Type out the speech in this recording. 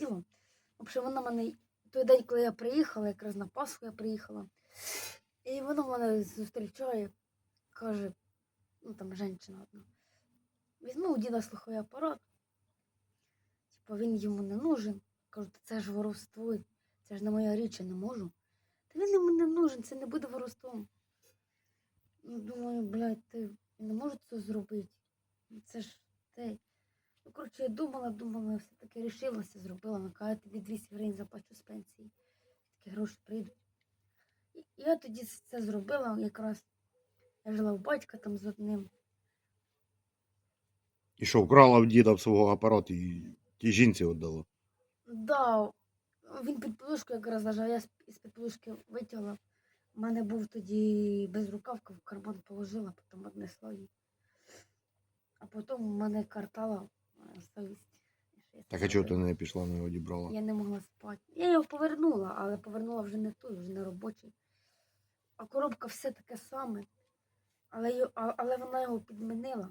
діло. Взагалі, вона мене той день, коли я приїхала, якраз на Пасху я приїхала, і вона мене зустрічає, каже, ну там жінка одна. Візьми у діда слуховий апарат. Типа він йому не нужен. Кажу, це ж воровство, це ж не моя річ, я не можу. Та він йому не нужен, це не буде воровством. Ну, думаю, блядь, ти не можу це зробити. Ну, Це ж те. Коротше, я думала, думала, все-таки рішилася, зробила. Вона каже, тобі 200 гривень заплачу з пенсії. Такі гроші прийдуть. І я тоді це зробила якраз. Я жила у батька там з одним. І що, вкрала в діда свого апарат і тій жінці віддала. Да, він під подушку якраз лежав, я з з під подушки витягла. У мене був тоді безрукавка, в карман положила, потім однесла її. А потім у мене картала я це Так а чого ти не пішла, не одібрала? Я не могла спати. Я його повернула, але повернула вже не той, вже не робочий. А коробка все таке саме. Але, але вона його підмінила.